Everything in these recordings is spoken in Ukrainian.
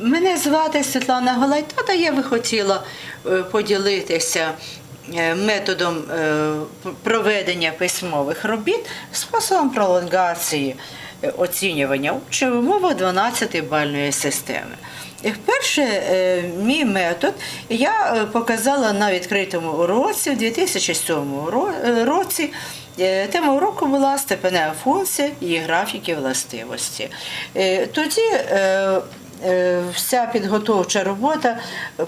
Мене звати Світлана Галайта, та я би хотіла е, поділитися е, методом е, проведення письмових робіт способом пролонгації оцінювання учнів в 12-бальної системи. Вперше мій метод я показала на відкритому уроці в 2007 е, році. Тема уроку була степенева функція і графіки властивості. Тоді вся підготовча робота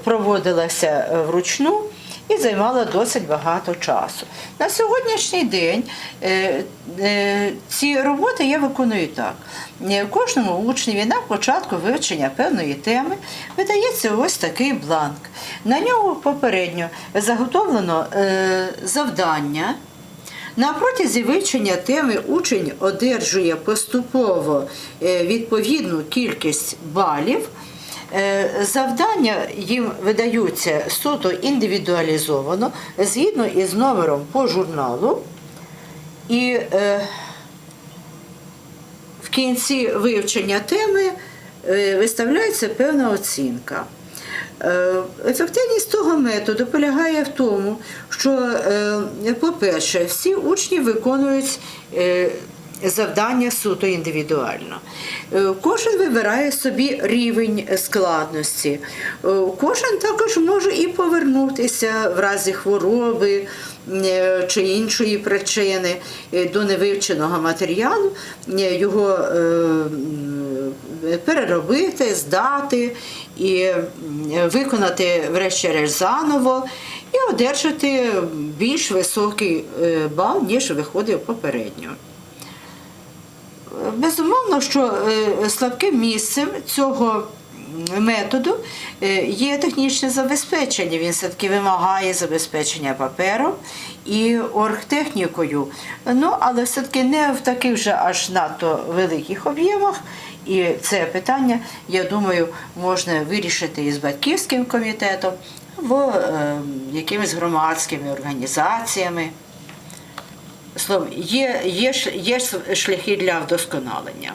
проводилася е, вручну і займала досить багато часу. На сьогоднішній день е, е, ці роботи я виконую так. Е, Кожному учневі на початку вивчення певної теми видається ось такий бланк. На нього попередньо заготовлено е, завдання. На протязі вивчення теми учень одержує поступово е, відповідну кількість балів. Е, Завдання їм видаються суто індивідуалізовано згідно із номером по журналу. І е, в кінці вивчення теми виставляється певна оцінка. Ефективність того методу полягає в тому, що, е, по-перше, всі учні виконують е, завдання суто індивідуально. Е, Кожен вибирає собі рівень складності. Е, Кожен також може і повернутися в разі хвороби е, чи іншої причини до невивченого матеріалу, його переробити, здати і виконати врешті-решт заново і одержати більш високий бал, ніж виходив попередньо. Безумовно, що е, слабким місцем цього методу е, є технічне забезпечення. Він все-таки вимагає забезпечення папером і оргтехнікою. Ну, але все-таки не в таких вже аж надто великих об'ємах. І це питання, я думаю, можна вирішити із батьківським комітетом або е, якимись громадськими організаціями. Є, є, є шляхи для вдосконалення.